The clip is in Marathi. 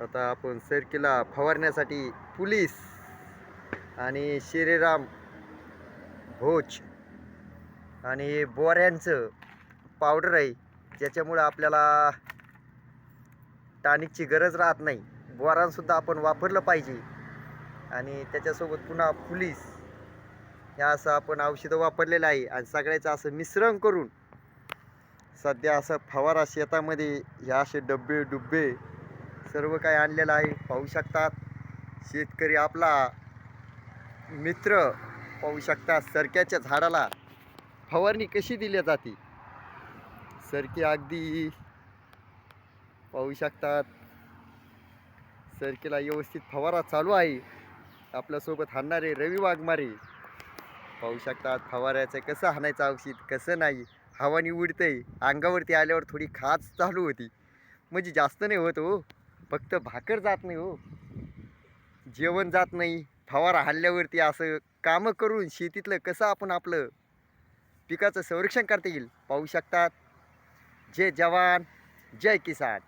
आता आपण सरकीला फवारण्यासाठी पुलीस आणि श्रीराम भोज आणि बोऱ्यांचं पावडर आहे ज्याच्यामुळं आपल्याला टॉनिकची गरज राहत नाही. बोरांसुद्धा आपण वापरलं पाहिजे. आणि त्याच्यासोबत पुन्हा पुलीस ह्या असं आपण औषधं वापरलेलं आहे. आणि सगळ्याचं असं मिश्रण करून सध्या असं फवारा शेतामध्ये ह्या असे डब्बे डुब्बे सर्व काही आणलेलं आहे. पाहू शकतात. शेतकरी आपला मित्र पाहू शकतात. सरक्याच्या झाडाला फवारणी कशी दिली जाते? सरकी अगदी पाहू शकतात. सरकीला व्यवस्थित फवारा चालू आहे. आपल्यासोबत हाणणारे रवी वाघमारे पाहू शकतात. फवाऱ्याचं कसं हाणायचं औषध कसं नाही? हवानी उडतंय अंगावरती आल्यावर थोडी खाज चालू होती. म्हणजे जास्त नाही होत हो. फक्त भाकर जात नाही हो. जेवण जात नाही. फवारा हल्ल्यावरती असं कामं करून शेतीतलं कसं आपण आपलं पिकाचं संरक्षण करता येईल? पाहू शकतात. जय जवान जय किसान.